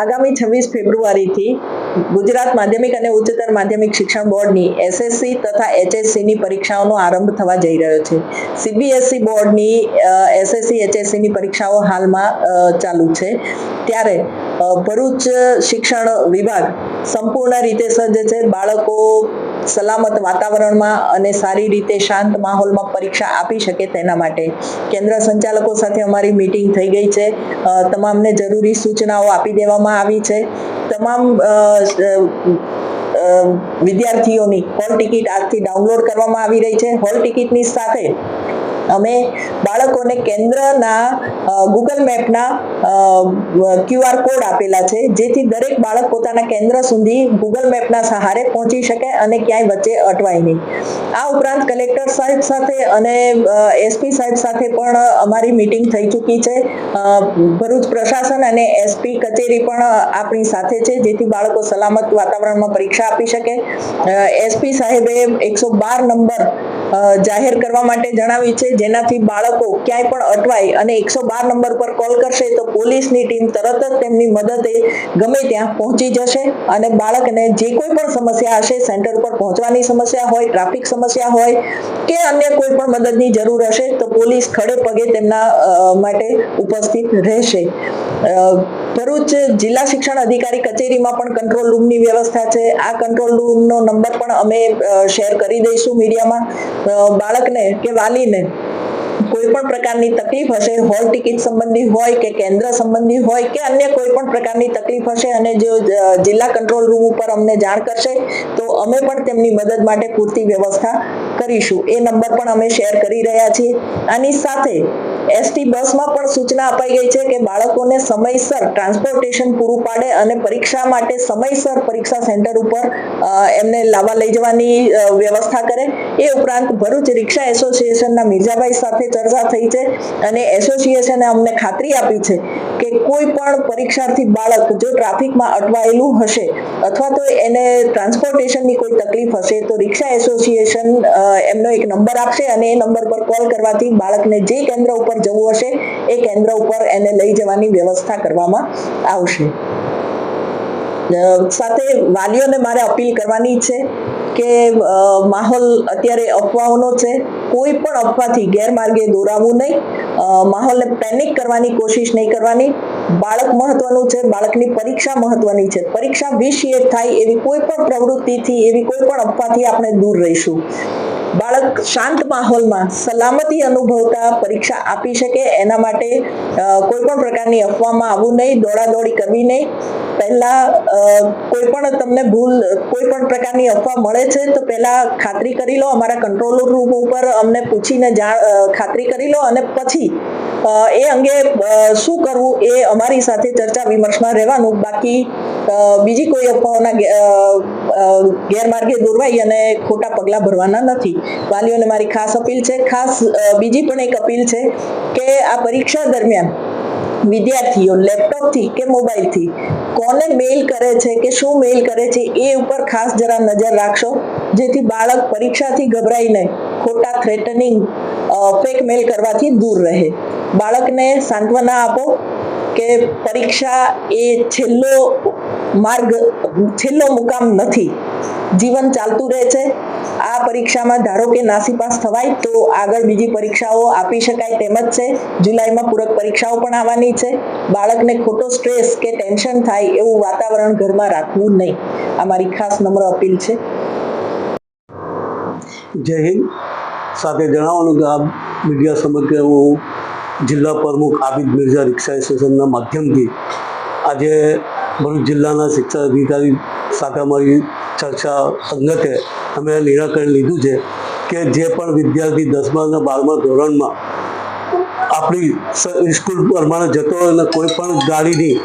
આગામી છવ્વીસ ફેબ્રુઆરીથી ગુજરાત માધ્યમિક અને ઉચ્ચતર માધ્યમિક શિક્ષણ બોર્ડની એસએસસી તથા એચએસસીની પરીક્ષાઓનો આરંભ થવા જઈ રહ્યો છે. સીબીએસસી બોર્ડની એસએસસી એચએસસીની પરીક્ષાઓ હાલમાં ચાલુ છે. ત્યારે ભરૂચ શિક્ષણ વિભાગ સંપૂર્ણ રીતે સજ્જ છે. બાળકો સલામત વાતાવરણમાં અને સારી રીતે શાંત માહોલમાં પરીક્ષા આપી શકે તેના માટે. કેન્દ્ર સંચાલકો સાથે અમારી મીટિંગ થઈ ગઈ છે. તમામને જરૂરી સૂચનાઓ આપી દેવામાં આવી છે. તમામ વિદ્યાર્થીઓની હોલ ટિકિટ આજથી ડાઉનલોડ કરવામાં આવી રહી છે. હોલ ટિકિટની સાથે અમે બાળકોને કેન્દ્રના ગૂગલ મેપના ક્યુઆર કોડ આપેલા છે, જેથી દરેક બાળક પોતાના કેન્દ્ર સુધી ગૂગલ મેપના સહારે પહોંચી શકે અને ક્યાંય વચ્ચે અટવાય નહીં. આ ઉપરાંત કલેક્ટર સાહેબ સાથે અને એસપી સાહેબ સાથે પણ અમારી મીટિંગ થઈ ચૂકી છે. ભરૂચ પ્રશાસન અને એસપી કચેરી પણ આપણી સાથે છે, જેથી બાળકો સલામત વાતાવરણમાં પરીક્ષા આપી શકે. એસપી સાહેબે એકસો બાર નંબર જાહેર કરવા માટે જણાવ્યું છે. જેનાથી બાળકો ક્યાંય પણ અટવાય અને એકસો બાર નંબર પર કોલ કરશે તો પોલીસની ટીમ તરત જ તેમની મદદે ગમે ત્યાં પહોંચી જશે અને બાળકને જે કોઈ પણ સમસ્યા હશે, સેન્ટર પર પહોંચવાની સમસ્યા હોય, ટ્રાફિક સમસ્યા હોય કે અન્ય કોઈ પણ મદદની જરૂર હશે તો પોલીસ ખડે પગે તેમના માટે ઉપસ્થિત રહેશે. ભરૂચ જિલ્લા શિક્ષણ અધિકારી કચેરીમાં પણ કંટ્રોલ રૂમની વ્યવસ્થા છે. આ કંટ્રોલ રૂમનો નંબર પણ અમે શેર કરી દઈશું મીડિયામાં. બાળકને કે વાલીને કોઈ પણ પ્રકારની તકલીફ હશે હોલ ટિકિટ સંબંધી હોય કે કેન્દ્ર સંબંધી હોય કે અન્ય કોઈ પણ પ્રકારની તકલીફ હશે અને જો જિલ્લા કંટ્રોલ રૂમ ઉપર અમને જાણ કરશે, તો અમે પણ તેમની મદદ માટે પૂરતી વ્યવસ્થા કરીશું. એ નંબર પણ અમે શેર કરી રહ્યા છીએ. આની સાથે એસટી બસમાં પણ સૂચના અપાઈ ગઈ છે કે બાળકોને સમયસર ટ્રાન્સપોર્ટેશન પૂરું પાડે અને પરીક્ષા માટે સમયસર પરીક્ષા સેન્ટર ઉપર એમને લાવવા લઈ જવાની વ્યવસ્થા કરે. એ ઉપરાંત ભરૂચ રિક્ષા એસોસિએશનના મિર્જાભાઈ સાથે ચર્ચા થઈ છે અને એસોસિએશને અમને ખાતરી આપી છે કે કોઈ પણ પરીક્ષાર્થી બાળક જો ટ્રાફિકમાં અટવાયેલું હશે અથવા તો એને ટ્રાન્સપોર્ટેશનની કોઈ તકલીફ હશે તો રિક્ષા એસોસિએશન એમનો એક નંબર આપશે અને એ નંબર પર કોલ કરવાથી બાળકને જે કેન્દ્ર ઉપર જવું હશે, એ કેન્દ્ર ઉપર એને લઈ જવાની વ્યવસ્થા કરવામાં આવશે. સાથે વાલીઓને મારે અપીલ કરવાની છે કે માહોલ અત્યારે અફવાઓનો છે, કોઈ પણ અફવાથી ગેરમાર્ગે દોરાવવું નહીં. માહોલને પેનિક કરવાની કોશિશ નહીં કરવાની. બાળક મહત્વનું છે, બાળકની પરીક્ષા મહત્વની છે. પરીક્ષા વિશિએટ થાય એવી કોઈ પણ પ્રવૃત્તિથી, એવી કોઈ પણ અફવાથી આપણે દૂર રહીશું. બાળક શાંત માહોલમાં સલામતી અનુભવતા પરીક્ષા આપી શકે એના માટે કોઈ પણ પ્રકારની અફવામાં આવવું નહીં, દોડાદોડી કરવી નહીં. પહેલા કોઈ પણ તમને ભૂલ કોઈ પણ પ્રકારની અફવા મળે છે તો પહેલા ખાતરી કરી લો અમારા કંટ્રોલ રૂમ ઉપર, અમને પૂછીને જાણ ખાતરી કરી લો અને પછી એ અંગે શું કરવું એ અમારી સાથે ચર્ચા વિમર્શમાં રહેવાનું. બાકી બીજી કોઈ અફવાઓના ગેરમાર્ગે દોરવાઈ અને ખોટા પગલાં ભરવાના નથી. વાલીઓને મારી ખાસ અપીલ છે, ખાસ બીજી પણ એક અપીલ છે કે આ પરીક્ષા દરમિયાન વિદ્યાર્થીઓ લેપટોપથી કે મોબાઈલથી કોને મેઇલ કરે છે કે શું મેઇલ કરે છે એ ઉપર ખાસ જરા નજર રાખશો, જેથી બાળક પરીક્ષાથી ગભરાઈને ખોટા થ્રેટનિંગ ફેક મેલ કરવાથી દૂર રહે. બાળકને સાંત્વના આપો કે પરીક્ષા એ છેલ્લો માર્ગ છેલ્લો મુકામ નથી. જીવન ચાલતું રહે છે. આ પરીક્ષામાં ધારો કે નાસી પાસ થવાય તો આગળ બીજી પરીક્ષાઓ આપી શકાય તેમ જ છે. જુલાઈમાં પૂરક પરીક્ષાઓ પણ આવવાની છે. બાળકને ખોટો સ્ટ્રેસ કે ટેન્શન થાય એવું વાતાવરણ ઘરમાં રાખવું નહીં. આ મારી ખાસ નમ્ર અપીલ છે. જય હિન્દ. સાથે જણાવવાનું કે આ મીડિયા સમગ્ર હું જિલ્લા પ્રમુખ આબિદ મિર્ઝા રિક્ષા એસોસિએશનના માધ્યમથી આજે ભરૂચ જિલ્લાના શિક્ષણ અધિકારી સાથે અમારી ચર્ચા અંગતે અમે નિરાકરણ લીધું છે કે જે પણ વિદ્યાર્થી દસમા અને બારમા ધોરણમાં આપણી સ્કૂલ પ્રમાણે જતો અને કોઈ પણ ગાડીની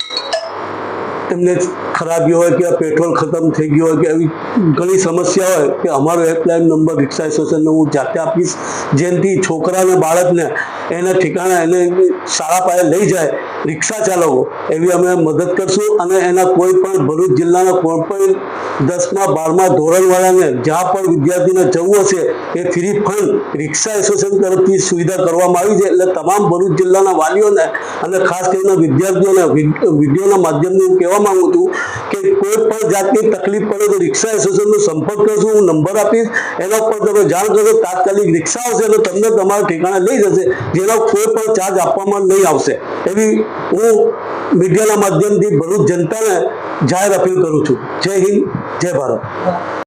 એમને ખરાબી હોય કે પેટ્રોલ ખતમ થઈ ગયું હોય કે એવી ઘણી સમસ્યા હોય, કે અમારો હેલ્પલાઇન નંબર, રિક્ષા એસોસિએશનનો હું જાતે આપીશ. જેનાથી છોકરાને બાળકને એના ઠેકાણા, એને સારા પાયે લઈ જાય, રિક્ષા ચાલકો એવી અમે મદદ કરશું. અને એના કોઈ પણ ભરૂચ જિલ્લાના કોઈ પણ દસમા, બારમા ધોરણવાળાને જ્યાં પણ વિદ્યાર્થીને જવું હશે, એ ફ્રી ફંડ રિક્ષા એસોસિએશન તરફથી સુવિધા કરવામાં આવી છે. એટલે તમામ ભરૂચ જિલ્લાના વાલીઓને અને ખાસ કરીને વિદ્યાર્થીઓને વિડ- વિડીયોના માધ્યમથી હું કહેવા માંગુ છું કે કોઈ પણ જાતની તકલીફ પડે તો રિક્ષા એસોસિએશનનો સંપર્ક કરજો, હું નંબર આપીશ, એના ઉપર તમે જાણ કરશો તાત્કાલિક રિક્ષા આવશે તો તમને તમારા ઠેકાણે લઈ જશે, જેનો કોઈ પણ ચાર્જ આપવામાં નહીં આવશે. એવી હું મીડિયાના માધ્યમથી ભરૂચ જનતાને જાહેર અપીલ કરું છું. જય હિન્દ, જય ભારત.